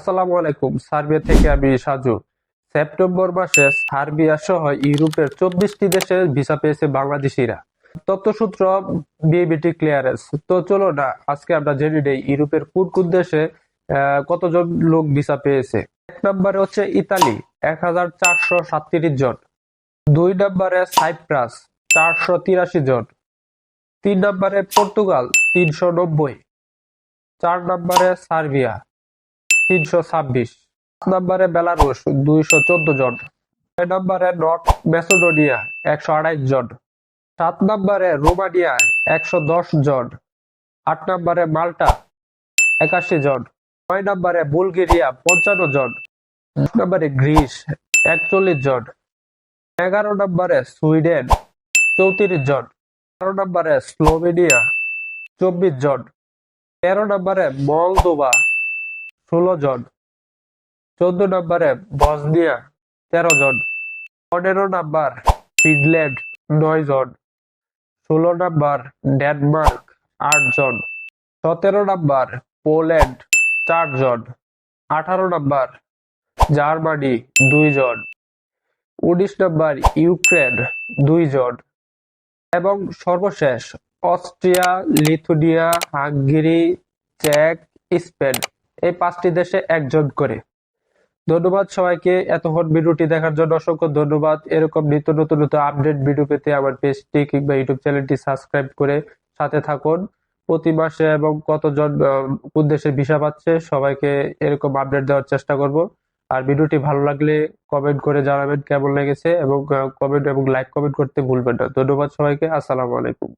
আসসালামু আলাইকুম। সার্বিয়া থেকে আমি সাজু। সেপ্টেম্বর মাসে সার্বিয়া সহ ইউরোপের চব্বিশটি দেশে ভিসা পেয়েছে বাংলাদেশিরা। তথ্যসূত্র বিএবিটি ক্লিয়ারেন্স। তো চলো না, আজকে আমরা জেনে নেই ইউরোপের কোন কোন দেশে কতজন লোক ভিসা পেয়েছে। এক নম্বরে হচ্ছে ইতালি এক হাজার চারশো সাতত্রিশ জন। দুই নম্বরে সাইপ্রাস, চারশো তিরাশি জন। তিন নম্বরে পর্তুগাল, তিনশো নব্বই। চার নম্বরে সার্বিয়া। তিনশো ছাব্বিশ। নম্বরে বেলারুশ, দুইশো চোদ্দ জন। ছয় নম্বরে নর্থ মেসোডোনিয়া, একশো আড়াইশ জন। সাত নম্বরে রোমানিয়া, একশো দশ জন। আট নম্বরে মাল্টা, একাশি জন। নয় নম্বরে বুলগেরিয়া, পঞ্চান্ন জন। দশ নম্বরে গ্রিস, একচল্লিশ জন। এগারো নম্বরে সুইডেন, চৌত্রিশ জন। বারো নম্বরে স্লোভেনিয়া, চব্বিশ জন। তেরো নম্বরে মলদোভা ষোলো জন চোদ্দ নম্বরে বসনিয়া, তেরো জন পনেরো নাম্বার ফিনল্যান্ড, নয় জন ষোলো নাম্বার ডেনমার্ক, আট জন সতেরো নাম্বার পোল্যান্ড, চার জন আঠারো নাম্বার জার্মানি, দুই জন উনিশ নাম্বার ইউক্রেন, দুই জন এবং সর্বশেষ অস্ট্রিয়া, লিথুনিয়া, হাঙ্গেরি, চেক, স্পেন। এই পাঁচটি দেশে একজন করে। ধন্যবাদ সবাইকে এতক্ষণ ভিডিওটি দেখার জন্য অসংখ্য ধন্যবাদ। এরকম নিত্য নতুন নতুন আপডেট ভিডিও পেতে আমার পেজটি কিংবা ইউটিউব চ্যানেলটি সাবস্ক্রাইব করে সাথে থাকুন। প্রতি মাসে এবং কতজন কোন দেশের ভিসা পাচ্ছে সবাইকে এরকম আপডেট দেওয়ার চেষ্টা করব। আর ভিডিওটি ভালো লাগলে কমেন্ট করে জানাবেন কেমন লেগেছে এবং কমেন্ট এবং লাইক কমেন্ট করতে ভুলবেন না। ধন্যবাদ সবাইকে। আসসালামু আলাইকুম।